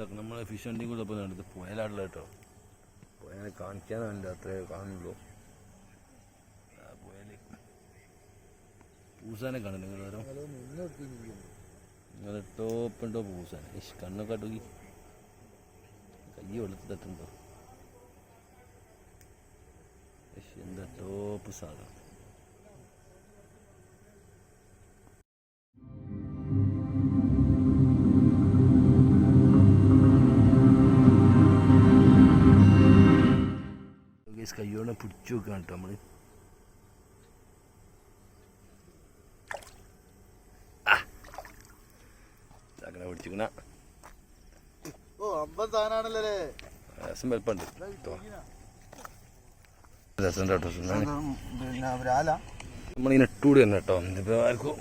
ഇതൊക്കെ നമ്മൾ ഫിഷ് വണ്ടി കൂടെ ഇപ്പോൾ നടത്തി പുഴയിലാണല്ലോ കേട്ടോ. പുഴനെ കാണിക്കാനല്ല അത്രേ കാണുള്ളൂ. പുഴയിൽ പൂസാനെ കാണുന്നു നിങ്ങൾ നിങ്ങൾ ടോപ്പുണ്ടോ പൂസാനെ. ഇഷ് കണ്ണൊക്കെ അടുക്കി. കയ്യ് വെളുത്ത് തട്ടുണ്ടോ എന്താ ടോപ്പ് സാധനം? കയ്യോടെ പിടിച്ചു വെക്കാൻ കേട്ടോ നമ്മൾ അങ്ങനെ പിടിച്ചിക്കണ രസം വലുപ്പമുണ്ട്. രസം കേട്ടോ നമ്മളിങ്ങനെ ഇട്ടുകൂടി തന്നെ കേട്ടോ. ഇതിപ്പോ ആർക്കും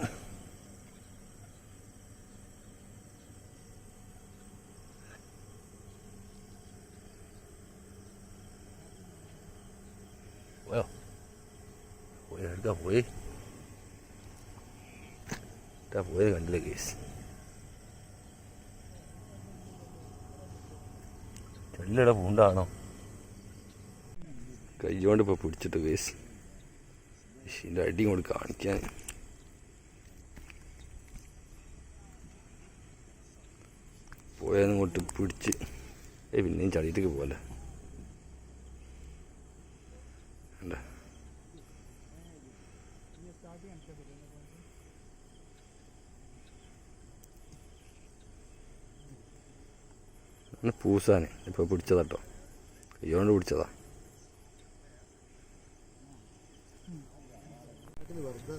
പോയോ പോയത് കണ്ടില്ല കേസ് ചെല്ലിട പൂണ്ടാണോ കൈകൊണ്ട് ഇപ്പോൾ പിടിച്ചിട്ട് കേസ് ഇതിന്റെ അടി കൊണ്ട് കാണിക്കാൻ പോയാലും കൊണ്ട് പിടിച്ച് ഏ പിന്നെയും ചളിയിട്ടേക്ക് പോലെ आधी आमच्या बोलून ആണ് ഇപ്പോൾ പിടിച്ചതാ കേട്ടോ കയ്യോണ്ട് പിടിച്ചതാ. വെറുതെ